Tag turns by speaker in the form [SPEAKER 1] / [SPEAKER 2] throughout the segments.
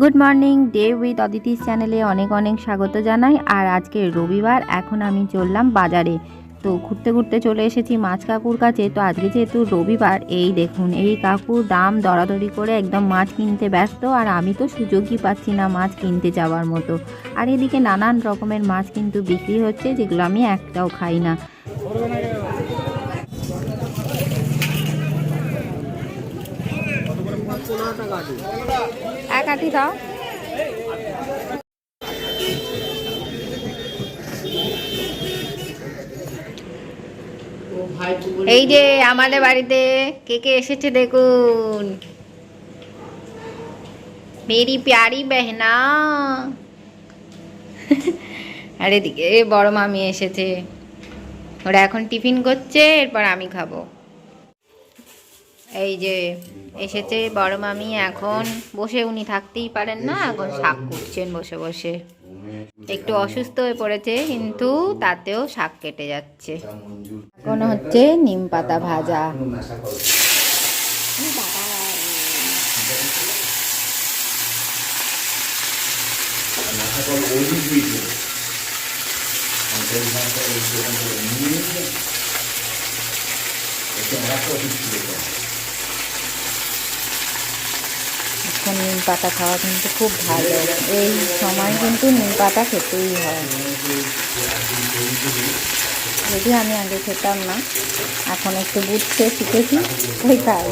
[SPEAKER 1] Good morning day with Aditi's চ্যানেলে অনেক অনেক স্বাগত জানাই। আর আজকে রবিবার, এখন আমি চললাম বাজারে। তো ঘুরতে ঘুরতে চলে এসেছি মাছ কাকুর কাছে। তো আজকে যেহেতু রবিবার, এই দেখুন, এই কাকু দাম দরাদরি করে একদম মাছ কিনতে ব্যস্ত। আর আমি তো সুযোগই পাচ্ছি না মাছ কিনতে যাওয়ার মতো। আর এদিকে নানান রকমের মাছ কিন্তু বিক্রি হচ্ছে, যেগুলো আমি একটাও খাই না। এক আটি দাও। এই যে আমাদের বাড়িতে কে কে এসেছে দেখুন। মেরি প্যারি বেহনা। আর এদিকে বড় মামি এসেছে। ওরা এখন টিফিন করছে, এরপর আমি খাব। এই যে এসেছে বড় মামি, এখন বসে উনি থাকতেই পারেন না, এখন শাক করছেন বসে বসে। একটু অসুস্থ হয়ে পড়েছে, কিন্তু তাতেও শাক কেটে যাচ্ছে। এখন হচ্ছে নিম পাতা ভাজা। এখন নিম পাতা খাওয়া কিন্তু খুব ভালো। এই সময় কিন্তু নিম পাতা খেতেই হয়। যদি আমি আগে খেতাম না এখন একটু বুঝতে শিখেছি ওই তাই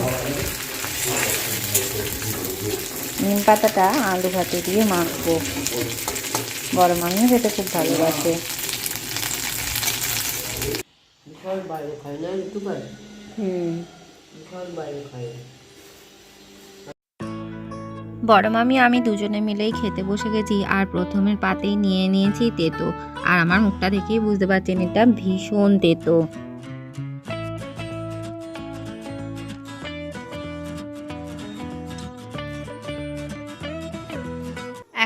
[SPEAKER 1] নিম পাতাটা আলু ভাতে দিয়ে মাখবো। বড় মামিও খেতে খুব ভালোবাসে। হুম। বড় মামি, আমি দুজনে মিলেই খেতে বসে গেছি। আর প্রথমের পাতেই নিয়ে নিয়েছি তেতো। আর আমার মুখটা দেখেই বুঝতে পারছেন, এটা ভীষণ তেতো।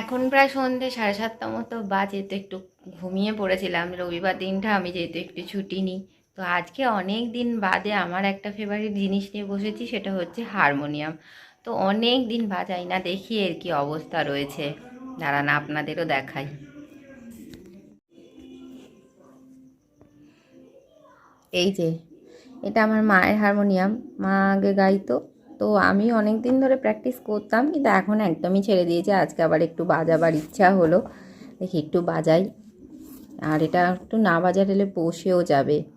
[SPEAKER 1] এখন প্রায় সন্ধে সাড়ে সাতটা মতো বাজে, তো একটু ঘুমিয়ে পড়েছিলাম। রবিবার দিনটা আমি যেহেতু একটু ছুটি নিই, তো আজকে অনেক দিন বাদে আমার একটা ফেভারিট জিনিস নিয়ে বসেছি, সেটা হচ্ছে হারমোনিয়াম। তো অনেক দিন বাজাই না, দেখি এর কি অবস্থা রয়েছে। দাঁড়ান, আপনাদেরও দেখাই। এই যে, এটা আমার মায়ের হারমোনিয়াম। মা আগে গাইতো, তো আমি অনেক দিন ধরে প্র্যাকটিস করতাম, কিন্তু এখন একদমই ছেড়ে দিয়েছি। আজকে আবার একটু বাজাবার ইচ্ছা হলো। দেখি একটু বাজাই। আর এটা একটু না বাজালে বসেও যাবে।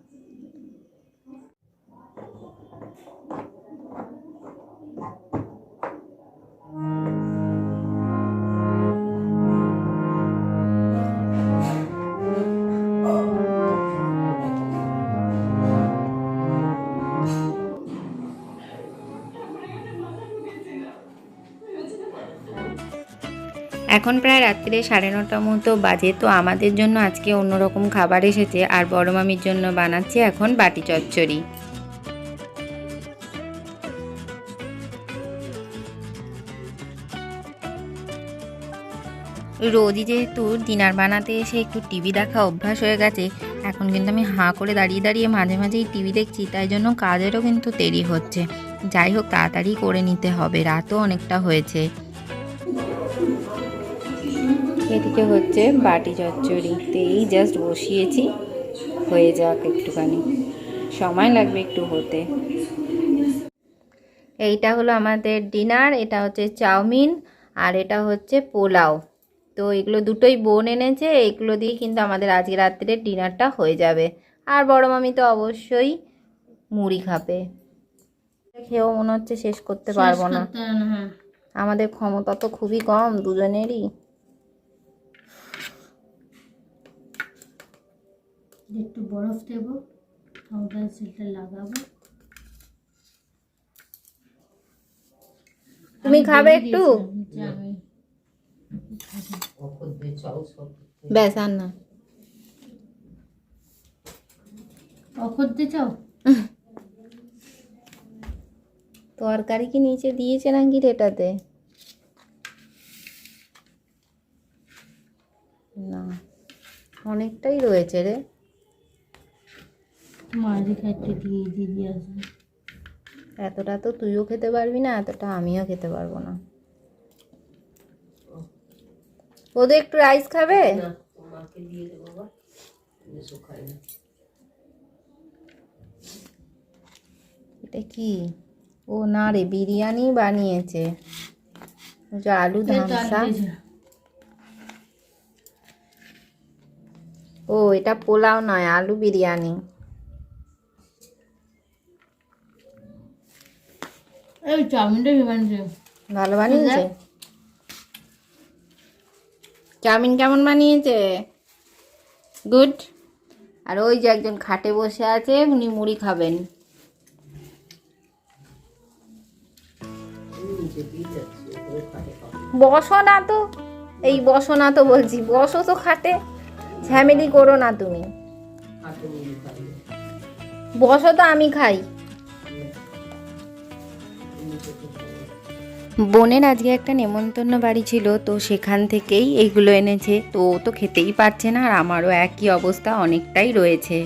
[SPEAKER 1] এখন প্রায় রাত্রে সাড়ে নটা মতো বাজে, তো আমাদের জন্য আজকে অন্যরকম খাবার এসেছে আর বড় মামির জন্য বানাচ্ছে এখন বাটি চচ্চড়ি। রোজই যেহেতু ডিনার বানাতে এসে একটু টিভি দেখা অভ্যাস হয়ে গেছে, এখন কিন্তু আমি হাঁ করে দাঁড়িয়ে দাঁড়িয়ে মাঝে মাঝেই টিভি দেখছি, তাই জন্য কাজেরও কিন্তু দেরি হচ্ছে। যাই হোক, তাড়াতাড়ি করে নিতে হবে, রাতও অনেকটা হয়েছে। এদিকে হচ্ছে বাটি চচ্চড়ি। তো এই জাস্ট বসিয়েছি। হয়ে যাক একটুখানি। সময় লাগবে একটু হতে। এইটা হলো আমাদের ডিনার এটা হচ্ছে চাউমিন আর এটা হচ্ছে পোলাও। তো এগুলো দুটোই বোন এনেছে এগুলো দিয়ে কিন্তু আমাদের আজকে রাত্রে ডিনারটা হয়ে যাবে। আর বড় মামি তো অবশ্যই মুড়ি খাবে। খেয়েও মনে হচ্ছে শেষ করতে পারব না
[SPEAKER 2] হ্যাঁ।
[SPEAKER 1] আমাদের ক্ষমতা তো খুবই কম দুজনেরই।
[SPEAKER 2] একটু বরফ দেবো পাউডার সিলটা লাগাবো।
[SPEAKER 1] তুমি খাবে একটু?
[SPEAKER 2] যে আমি
[SPEAKER 1] ব্যাস আর না।
[SPEAKER 2] অখর দিয়ে চাও
[SPEAKER 1] তরকারি কি নিচে দিয়েছে নাকি এটাতে না। অনেকটাই রয়েছে রে।
[SPEAKER 2] মাঝে খাইতে দিয়ে দিদি আসবে
[SPEAKER 1] এতটা তো তুইও খেতে পারবি না এতটা আমিও খেতে পারব না। ও তো একটু রাইস খাবে?
[SPEAKER 3] মাকে দিয়ে দেবো বা শুকায় না।
[SPEAKER 1] এটা কি? ও না রে বিরিয়ানি বানিয়েছে। আলু ধামসা ও এটা পোলাও নয় আলু বিরিয়ানি।
[SPEAKER 2] এই চাউমিনটা কি বানিয়েছে
[SPEAKER 1] ভালো বানিয়েছে? চাউমিন কেমন বানিয়েছে? গুড। আর ওই যে একজন খাটে বসে আছে উনি মুড়ি খাবেন। বসো না তো। এই বসো না তো বলছি বসো তো খাটে। ঝ্যামেলি করো না তুমি। বসো তো আমি খাই। বোনের আজকে একটা নেমন্তন্ন বাড়ি ছিল, তো সেখান থেকেই এইগুলো এনেছে। তো তো খেতেই পারছে না, আর আমারও একই অবস্থা অনেকটাই রয়েছে।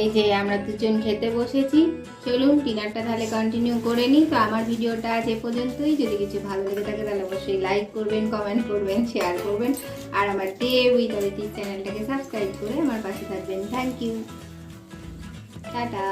[SPEAKER 1] এই যে আমরা দুজন খেতে বসেছি, চলুন ডিনারটা তাহলে কন্টিনিউ করে নিই। তো আমার ভিডিওটা আজ এ পর্যন্তই। যদি কিছু ভালো লেগে থাকে তাহলে অবশ্যই লাইক করবেন কমেন্ট করবেন শেয়ার করবেন। আর আমার ডে উইথ চ্যানেলটাকে সাবস্ক্রাইব করে আমার পাশে থাকবেন। Thank you tata